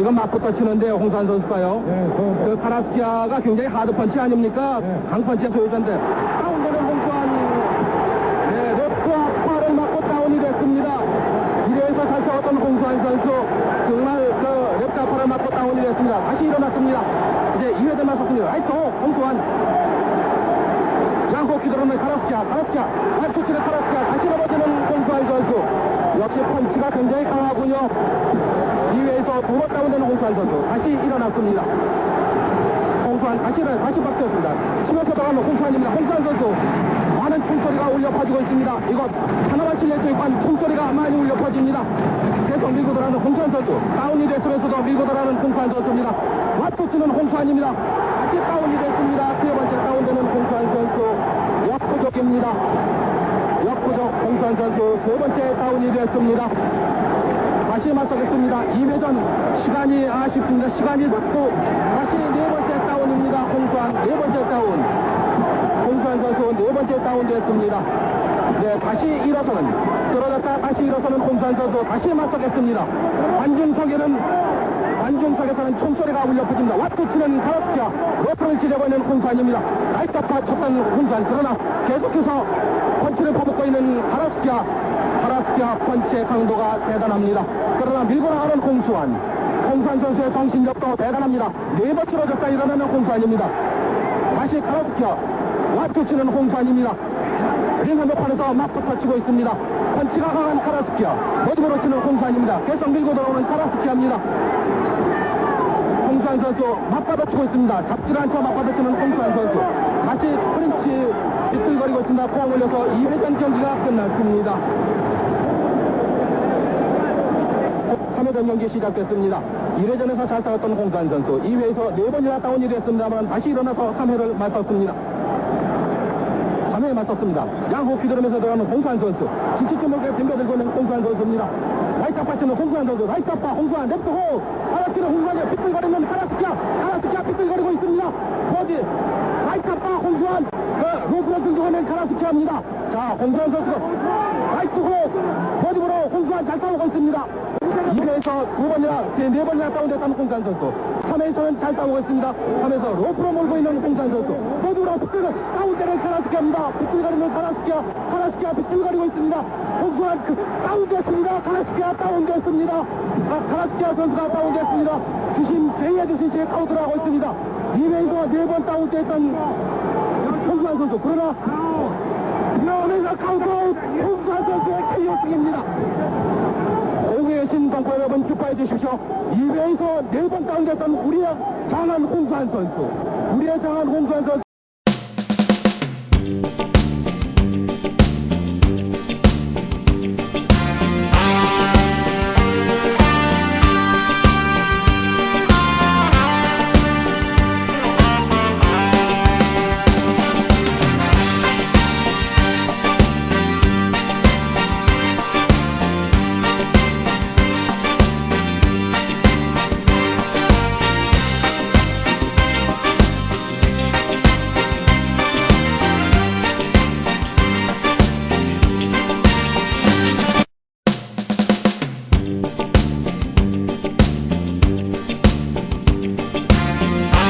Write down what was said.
지금 맞붙어 치는데 홍산 선수가요. 네, 그, 그 카라스키아가 굉장히 하드 펀치 아닙니까? 네. 강 펀치의 소유자인데 다운되는 홍수환 네, 레프트와 팔을 맞고 다운이 됐습니다. 이래서 잘 싸웠던 홍수환 선수 정말 그 레프트와 팔을 맞고 다운이 됐습니다. 다시 일어났습니다. 이제 2회전 맞섰습니다. 라이트 호 홍수환 양호 기도로는 카라스키아 카라스키아 발초치는 카라스키아 다시 넘어지는 홍수환 선수 역시 펀치가 굉장히 강하군요. 2회에서 두번 다운되는 홍수환 선수 다시 일어났습니다. 홍수환 다시 일어나 다시 박수였습니다. 치면서 들어가는 홍수환입니다. 홍수환 선수 많은 총소리가 울려 퍼지고 있습니다. 이것 하나만 실내에서 입한 총소리가 많이 울려 퍼집니다. 계속 밀고 들어가는 홍수환 선수 다운이 됐으면서도 밀고 들어가는 홍수환 선수입니다. 와투치는 홍수환입니다. 다시 다운이 됐습니다. 세 번째 다운되는 홍수환 선수 역부족입니다. 역부족 홍수환 선수 세 번째 다운이 됐습니다. 다시 맞서겠습니다. 2회전 시간이 아쉽습니다. 시간이 늦고 다시 네 번째 다운입니다. 홍수환 네 번째 다운. 홍수환 선수 네 번째 다운 됐습니다. 네, 다시 일어서는 쓰러졌다 다시 일어서는 홍수환 선수 다시 맞서겠습니다. 관중석에는 관중석에서는 총소리가 울려 퍼집니다. 왓투 치는 카라스키아 로프를 찌려버리는 홍수환입니다. 라이트파 쳤던 홍수환 그러나 계속해서 펀치를 퍼붓고 있는 카라스키아 카라 스키아 펀치의 강도가 대단합니다. 그러나 밀고 나가는 홍수환 홍수환 선수의 정신력도 대단합니다. 네번 쓰러졌다 일어나는 홍수환입니다. 다시 카라스키아 와투 치는 홍수환입니다. 링 한복판에서 맞붙어 치고 있습니다. 펀치가 강한 카라스키아 머리으로 치는 홍수환입니다. 계속 밀고 들어오는 카라스키아입니다. 홍수환 선수 맞받아 치고 있습니다. 잡질 않고 맞받아 치는 홍수환 선수. 다시 프린치 비틀거리고 있습니다. 포항 올려서 2회전 경기가 끝났습니다. 3회전 경기 시작됐습니다. 1회전에서 잘 싸웠던 선수. 2회에서 4번이나 다운이 됐습니다만 다시 일어나서 3회를 맞섰습니다. 3회에 맞섰습니다. 양호 휘두르면서 들어가는 홍수환 선수. 지치주먹에 덤벼들고 있는 홍수환 선수입니다. 라이트 아빠 치는 홍수환 선수. 라이트 아빠 홍수환 랩트 호. 하라키는 홍수환이 비틀거리는 하라스키아. 하라스키아 비틀거리고 있습니다. 어디 라이트 아빠 홍수환. 그 로프로 등등하는 카라스키아입니다. 자, 홍수환 선수. 라이트 호. 버디으로 홍수환 잘 싸우고 있습니다. 2회에서 두 번이나, 네 번이나 다운됐다는 홍산 선수. 3회에서는 잘 싸우고 있습니다. 3회에서 로프로 몰고 있는 홍산 선수. 모두로 비틀거, 다운되는 카라스키아입니다. 비틀거리는 카라스키아, 카라스키아 비틀거리고 있습니다. 홍수한 그, 다운됐습니다. 카라스키아 다운됐습니다. 아, 카라스키아 선수가 다운됐습니다. 주심, 제의해 주신 제 카운트를 하고 있습니다. 2회에서 네 번 다운됐던 홍수한 선수. 그러나, 면에서 카운트 홍수한 선수의 KO 승입니다. 여러분 축하해 주십시오. 2회에서 네번 다운됐던 우리의 장한 홍수한 선수. 우리의 장한 홍수한 선수.